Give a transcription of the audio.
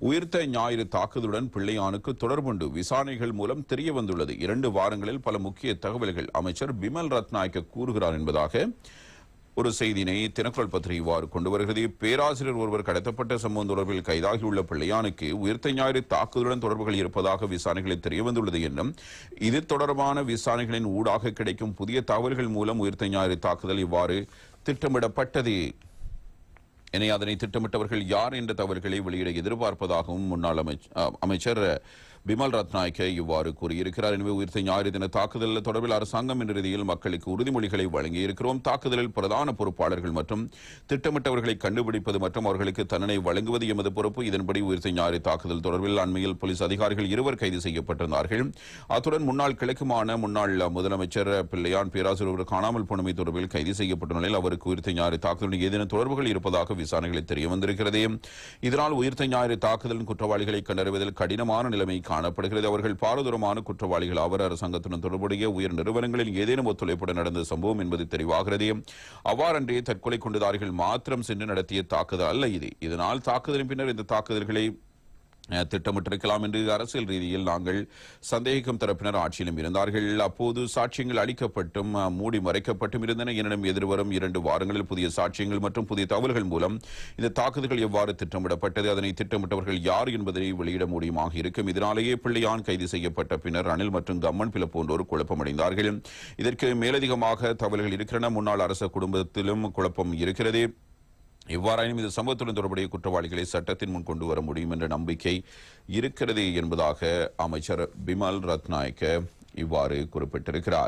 உயிர்த்த ஞாயிறு தாக்குதலுடன் பிள்ளையானுக்கு தொடர்புண்டு. விசாரணைகள் மூலம் தெரிய வந்துள்ளது. இரண்டு வாரங்களில் பல முக்கிய தகவல்கள் அமைச்சர் பிமல் ரத்நாயக்க கூறுகிறார் என்பதாக ஒரு செய்தியினை தினக்குரல் பத்திரிகை இவ்வாறு கொண்டு வருகிறது. பேராசிரியர் ஒருவர் கடத்தப்பட்ட சம்பவம் தொடர்பில் கைதாகியுள்ள பிள்ளையானுக்கு உயிர்த்த ஞாயிறு தாக்குதலுடன் தொடர்புகள் இருப்பதாக விசாரணைகளில் தெரிய வந்துள்ளது என்றும் இது தொடர்பான விசாரணைகளின் ஊடாக கிடைக்கும் புதிய தகவல்கள் மூலம் உயிர்த்த ஞாயிறு தாக்குதல் இவ்வாறு திட்டமிடப்பட்டது என அதனை திட்டமிட்டவர்கள் யார் என்ற தகவல்களை வெளியிட எதிர்பார்ப்பதாகவும் முன்னாள் அமைச்சர் பிமல் ரத்நாயக்க இவ்வாறு கூறியிருக்கிறார். எனவே உயிர்த்த ஞாயிறு தின தாக்குதல் தொடர்பில் அரசாங்கம் என்ற ரீதியில் மக்களுக்கு உறுதிமொழிகளை வழங்கியிருக்கிறோம். தாக்குதலில் பிரதான பொறுப்பாளர்கள் மற்றும் திட்டமிட்டவர்களை கண்டுபிடிப்பது மற்றும் அவர்களுக்கு தண்டனை வழங்குவது எமது பொறுப்பு. இதன்படி உயிர்த்த ஞாயிறு தாக்குதல் தொடர்பில் அண்மையில் போலீஸ் அதிகாரிகள் இருவர் கைது செய்யப்பட்டிருந்தார்கள். அத்துடன் முன்னாள் கிழக்குமான முன்னாள் முதலமைச்சர் பிள்ளையான் பேராசிரியர் ஒருவர் காணாமல் போனமை தொடர்பில் கைது செய்யப்பட்ட நிலையில் அவருக்கு உயிர்த்த ஞாயிறு தாக்குதலுடன் ஏதேனும் தொடர்புகள் இருப்பதாக விசாரணைகளில் தெரிய வந்திருக்கிறது இதனால் உயிர்த்த ஞாயிறு தாக்குதலின் குற்றவாளிகளை கண்டறிவதில் கடினமான நிலைமை காணப்படுகிறது. அவர்கள் பாரதூரமான குற்றவாளிகள். அவர் அரசாங்கத்துடன் தொடர்புடைய உயர் நிறுவனங்களில் ஏதேனும் ஒத்துழைப்புடன் நடந்த சம்பவம் என்பது தெரிவாகிறது. அவ்வாறன்றே தற்கொலை குண்டுதாரிகள் மாத்திரம் சென்று நடத்திய தாக்குதல் அல்ல இது. இதனால் தாக்குதலின் பின்னர் இந்த தாக்குதல்களை திட்டமிட்டிருக்கலாம் என்று அரசியல் ரீதியில் நாங்கள் சந்தேகிக்கும் தரப்பினர் ஆட்சியிலும் இருந்தார்கள். அப்போது சாட்சியங்கள் அளிக்கப்பட்டும் மூடி மறைக்கப்பட்டும் இருந்தன. எனினும் எதிர்வரும் இரண்டு வாரங்களில் புதிய சாட்சியங்கள் மற்றும் புதிய தகவல்கள் மூலம் இந்த தாக்குதல்கள் எவ்வாறு திட்டமிடப்பட்டது அதனை திட்டமிட்டவர்கள் யார் என்பதனை வெளியிட முடியுமாக இருக்கும். இதனாலேயே பிள்ளையான் கைது செய்யப்பட்ட பின்னர் அனில் மற்றும் கம்மன் பில போன்றோர் குழப்பமடைந்தார்கள். இதற்கு மேலதிகமாக தகவல்கள் இருக்கின்றன முன்னாள் அரச குடும்பத்திலும் குழப்பம் இருக்கிறது. எவ்வாறாயினும் இந்த சம்பவத்துடன் தொடர்புடைய குற்றவாளிகளை சட்டத்தின் முன் கொண்டு வர முடியும் என்ற நம்பிக்கை இருக்கிறது என்பதாக அமைச்சர் பிமல் ரத்நாயக்க இவ்வாறு குறிப்பிட்டிருக்கிறார்.